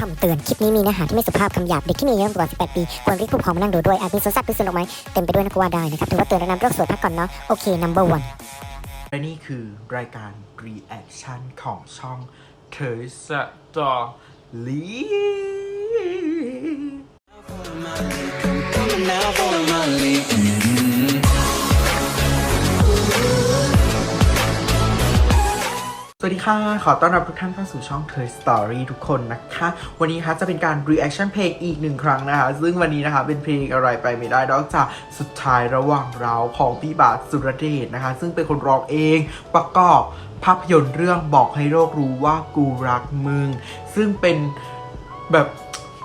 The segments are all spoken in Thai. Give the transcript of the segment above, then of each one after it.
คำเตือน คลิปนี้มีเนื้อหาที่ไม่สุภาพคำหยาบ เด็กที่มีอายุต่ำกว่า 18 ปี ควรเรียกผู้ปกครองมานั่งดูด้วย อาจมีสวนสัตว์หรือสวนดอกไม้เต็มไปด้วยนักว่าได้นะครับ ถือว่าเตือนและนำโรคสวยพักก่อนเนาะ โอเค number one และนี่คือรายการ reaction ของช่องเธอสตอลี Coming ค่ะ ขอต้อนรับทุกท่านเข้าสู่ช่องเธอ Story ทุกคนนะคะ วันนี้คะจะเป็นการ reaction เพลงอีกหนึ่งครั้งนะคะ ซึ่งวันนี้นะคะเป็นเพลงอะไรไปไม่ได้นอกจากสุดท้ายระหว่างเราของพี่บาทสุรเดชนะคะ ซึ่งเป็นคนร้องเองประกอบภาพยนตร์เรื่องบอกให้โลกรู้ว่ากูรักมึง ซึ่งเป็นแบบ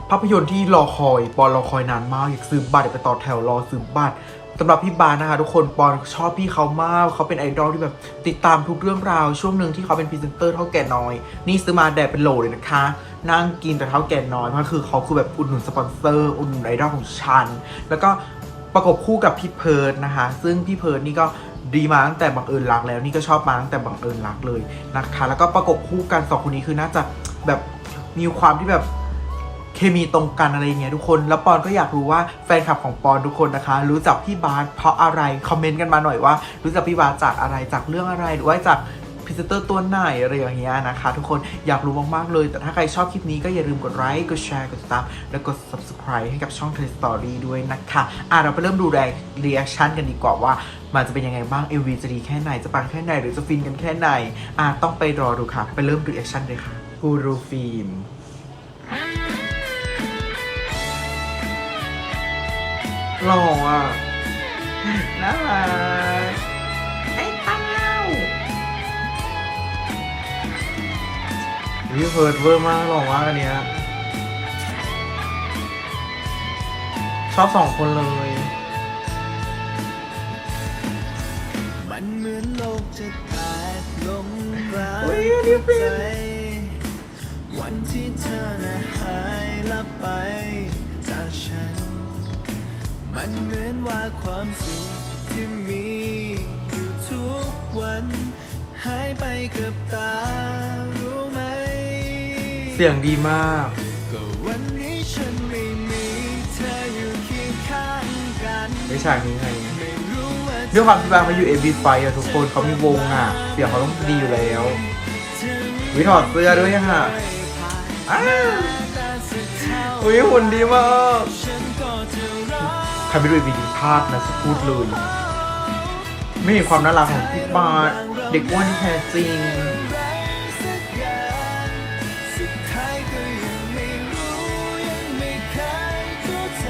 ภาพยนตร์ที่รอคอยปอรอคอยนานมาก อยากซื้อบัตรอยากไปต่อแถวรอซื้อบัตร สำหรับพี่บาสนะคะทุกคนปอนชอบพี่เขามากเขาเป็นไอดอลที่แบบติดตามทุกเรื่องราว ช่วงหนึ่งที่เขาเป็นพรีเซนเตอร์เท่าแก่น้อย นี่ซื้อมาแดดเป็นโหลเลยนะคะ นั่งกินแต่เท่าแก่น้อยเพราะคือเขาคือแบบอุดหนุนสปอนเซอร์อุดหนุนไอดอลของฉัน แล้วก็ประกบคู่กับพี่เพิร์ดนะคะ ซึ่งพี่เพิร์ดนี่ก็ดีมาตั้งแต่บังเอิญรักแล้วนี่ก็ชอบมาตั้งแต่บังเอิญรักเลยนะคะ แล้วก็ประกบคู่กันสองคนนี้คือน่าจะแบบมีความที่แบบ เคมีตรงกันอะไรเงี้ยทุกคน แล้วปอนก็อยากรู้ว่าแฟนคลับของปอนทุกคนนะคะ รู้จักพี่บาสเพราะอะไรคอมเมนต์กันมาหน่อยว่า รู้จักพี่บาสจากอะไรจากเรื่องอะไรหรือว่าจากพรีเซนเตอร์ตัวไหนอะไรอย่างเงี้ยนะคะ ทุกคนอยากรู้มากๆเลย แต่ถ้าใครชอบคลิปนี้ก็อย่าลืมกดไลค์กดแชร์กดติดตาม แล้วกด subscribe ให้กับช่อง t ท Story ด้วยนะคะอะเราไปเริ่มดูแรง reaction กันดีกว่าว่า มันจะเป็นยังไงบ้าง MV จะดีแค่ไหนจะปังแค่ไหนหรือจะฟินกันแค่ไหนอะต้องไปรอดูค่ะ ไปเริ่ม reaction เลยค่ะกูรูฟิล์ม หล่ออะน่ารักไอ้เต้าวิเพิร์ดเวอร์มากหล่อมากอันเนี้ยชอบสองคนเลยมันเหมือนโลกจะแตกลงกลางอุ๊ยอันนี้เป็นใจวันที่เธอน่ะหายลับไปจากฉัน มันเหมือนว่าความสุขที่มีอยู่ทุกวัน หายไปกับตา รู้ไหม เสียงดีมาก ก็วันนี้ฉันไม่มีเธออยู่เคียงข้างกัน ไม่ฉากนี้ไงไม่รู้ว่าด้วยความที่บางเขาอยู่ AB ไฟอะทุกคนเขามีวงอะเสียงเขาต้องดีอยู่แล้ววิถอดเสื้อด้วยค่ะอ้าวอุ้ยหุ่นดีมาก ฉันก็จะร อใครไปดู AB ดีพลาดนะพูดเลย ไม่เห็นความน่ารักของพี่บาสเด็กอ้วนที่แท้จริงอะไรสักอย่างสุดท้ายก็ยังไม่รู้ยังไม่เคยเข้าใจ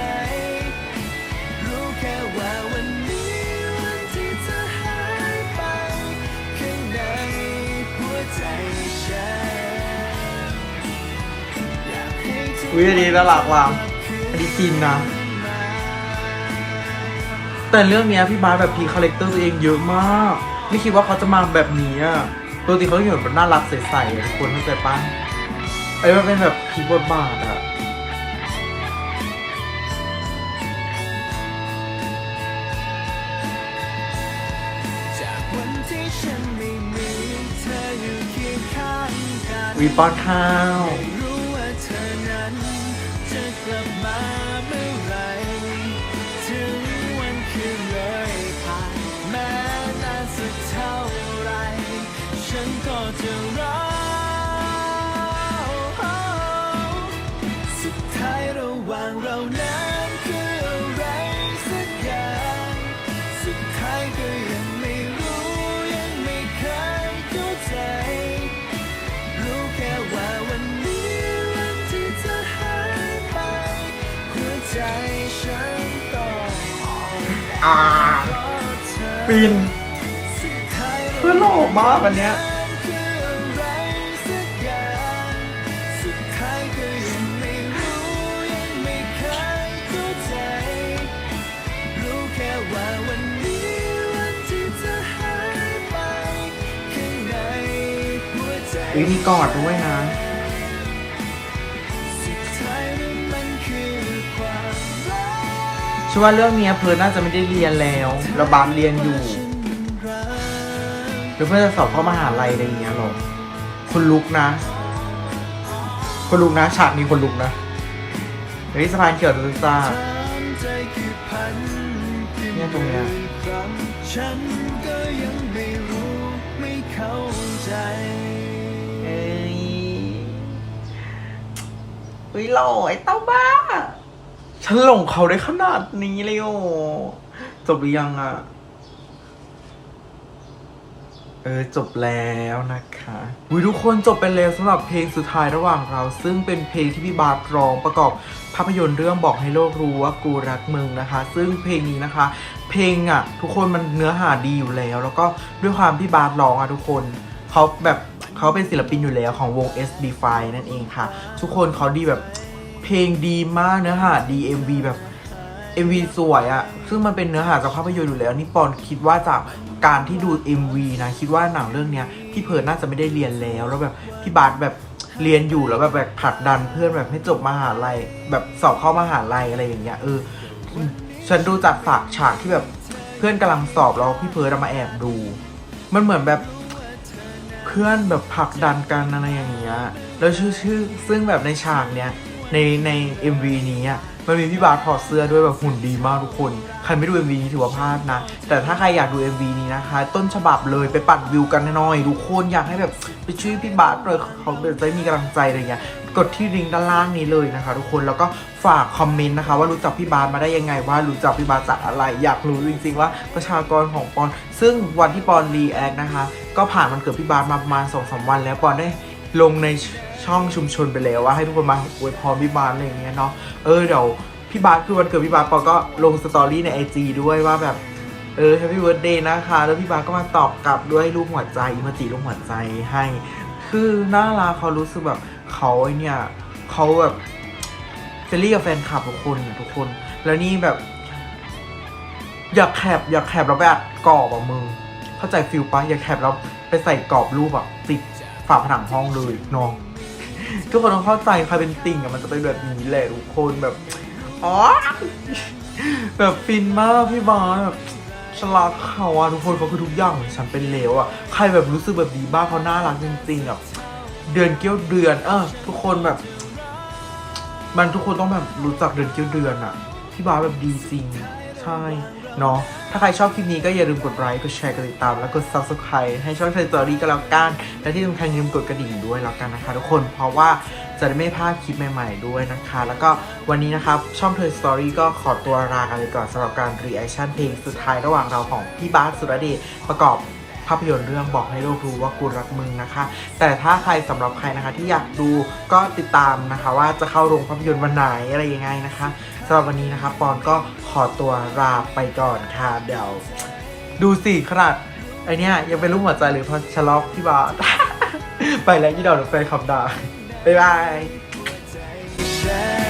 รู้แค่ว่าวันนี้วันที่เธอหายไปข้างในหัวใจฉันอยากให้เธออุ้ยอันนี้น่ารักว่ะอันนี้จีนนะ แต่เรื่องเนี้ยพี่บาสแบบพีคาแรคเตอร์ตัวเองเยอะมาก ไม่คิดว่าเขาจะมาแบบนี้อะปกติเขาอยู่แบบน่ารักใสๆทุกคนเข้าใจปะไอ้มันเป็นแบบพีบทบาทอะจากวันที่ฉันไม่มีเธออยู่เคียงข้างกันวีป้อนข้าว ท้ายระหว่างเรานั้นคืออะไรสักอย่างสุดท้ายก็ยังไม่รู้ยังไม่เคยเข้าใจ รู้แค่ว่าวันนี้วันที่เธอหายไปหัวใจฉันต้องอ่าปินเพื่อนหล่อมากอันเนี้ย อุ้ยมีกอดด้วยนะชั้นมันคือความรักชื่อว่าเรื่องเนี้ยเพิร์น่าจะไม่ได้เรียนแล้วแล้วบาสเรียนอยู่ฉันรักหรือเพื่อจะสอบเข้ามหาลัยอะไรอย่างเงี้ยหรอคุณลุกนะคนลุกนะฉากนี้คนลุกนะเฮ้ยสะพานเขียวตุซ่าถามใจคือพันขึ้นเนี่ยตรงเนี้ยฉันก็ยังไม่รู้ไม่เข้าใจ ฮ้ยหล่อไอ้เต้าบ้า ฉันหลงเขาได้ขนาดนี้เลยโอจบหรือยังอะเออจบแล้วนะคะวิทุกคนจบไปแล้วสำหรับเพลงสุดท้ายระหว่างเรา ซึ่งเป็นเพลงที่พี่บาสร้องประกอบภาพยนตร์เรื่องบอกให้โลกรู้ว่ากูรักมึงนะคะ ซึ่งเพลงนี้นะคะ เพลงอะ ทุกคนมันเนื้อหาดีอยู่แล้ว แล้วก็ด้วยความที่บาสร้องอะทุกคนเขาแบบ เขาเป็นศิลปินอยู่แล้วของวง SB5 นั่นเองค่ะ ทุกคนเขาดีแบบเพลงดีมากเนื้อหาดี MV แบบ MV สวยอะซึ่งมันเป็นเนื้อหาจากภาพยนตร์อยู่แล้ว นี่ปอนคิดว่าจากการที่ดู MV นะ คิดว่าหนังเรื่องเนี้ยพี่เพิร์นน่าจะไม่ได้เรียนแล้ว แล้วแบบพี่บาสแบบเรียนอยู่แล้วแบบแบบผลักดันเพื่อนแบบให้จบมหาลัยแบบสอบเข้ามหาลัยอะไรอย่างเงี้ยเออฉันดูจากฝากฉากที่แบบเพื่อนกำลังสอบแล้วพี่เพิร์ดมาแอบดู มันเหมือนแบบ พื่อนแบบผลักดันกันอะไรอย่างเงี้ยแล้วชื่อชื่อซึ่งแบบในฉากเนี้ยในใน MV นี้อะมันมีพี่บาสถอดเสื้อด้วยแบบหุ่นดีมากทุกคน ใครไม่ดู MV นี้ถือว่าพลาดนะ แต่ถ้าใครอยากดู MV นี้นะคะ ต้นฉบับเลยไปปั่นวิวกันหน่อยทุกคนอยากให้แบบไปช่วยพี่บาสเลยเขาจะได้มีกำลังใจอะไรเงี้ยกดที่ลิงก์ด้านล่างนี้เลยนะคะ ทุกคนแล้วก็ฝากคอมเมนต์นะคะ ว่ารู้จักพี่บาสมาได้ยังไง ว่ารู้จักพี่บาสจากอะไร อยากรู้จริงๆว่าประชากรของปอน ซึ่งวันที่ปอนรีแอคนะคะ ก็ผ่านวันเกิดพี่บาสมาประมาณสองสามวัน แล้วปอนได้ลงในช่องชุมชนไปแล้วว่าให้ทุกคนมาอวยพรพี่บาสอะไรอย่างเงี้ยเนาะเออเดี๋ยวพี่บาสคือวันเกิดพี่บาสปอนก็ลงสตอรี่ในไอจีด้วยว่าแบบเออ Happy Birthday นะคะ แล้วพี่บาสก็มาตอบกลับด้วยรูปหัวใจอีโมจิรูปหัวใจให้ คือน่ารักเขารู้สึกแบบเขาเนี่ยเขาแบบเฟรลี่กับแฟนคลับทุกคนทุกคน แล้วนี่แบบ อยากแคบอยากแคบแล้วไปอัดกรอบอะมึง เข้าใจฟิลปะอยากแคบแล้วไปใส่กรอบรูปอะติดฝาผนังห้องเลยน้องทุกคนต้องเข้าใจใครเป็นติ่งอะมันจะเป็นแบบนี้แหละทุกคนแบบอ๋อแบบฟินมากพี่บาสแบบฉลาดเขาอะทุกคนเขาคือทุกอย่างของฉันเป็นเลวอะใครแบบรู้สึกแบบดีบ้างเขาน่ารักจริงๆอะเดือนเกี้ยวเดือน เออทุกคนแบบ มันทุกคนต้องแบบรู้จักเดือนเกี้ยวเดือนอะพี่บาสแบบดีจริงใช่ เนาะถ้าใครชอบคลิปนี้ก็อย่าลืมกดไลค์กดแชร์กดติดตาม แล้วกด subscribe ให้ช่องเทยสตอรี่ก็แล้วกันและที่สำคัญอย่าลืมกดกระดิ่งด้วยแล้วกันนะคะ ทุกคนเพราะว่าจะได้ไม่พลาดคลิปใหม่ ๆ ด้วยนะคะ แล้วก็วันนี้นะครับช่องเธอสตอรี่ก็ขอตัวลากันไปก่อนสำหรับการรีแอคชั่นเพลงสุดท้ายระหว่างเราของพี่บาสสุรเดชประกอบ ภาพยนตร์เรื่องบอกให้โลกรู้ว่ากูรักมึงนะคะ แต่ถ้าใครสำหรับใครนะคะ ที่อยากดูก็ติดตามนะคะ ว่าจะเข้าโรงภาพยนตร์วันไหนอะไรยังไงนะคะสำหรับวันนี้นะคะปอนก็ขอตัวลาไปก่อนค่ะเดี๋ยวดูสิขนาดไอเนี้ยยังเป็นรูปหัวใจเลยเพราะชะลอกพี่บาสไปแล้วยี่ดอกแฟนขับด่าบ๊ายบาย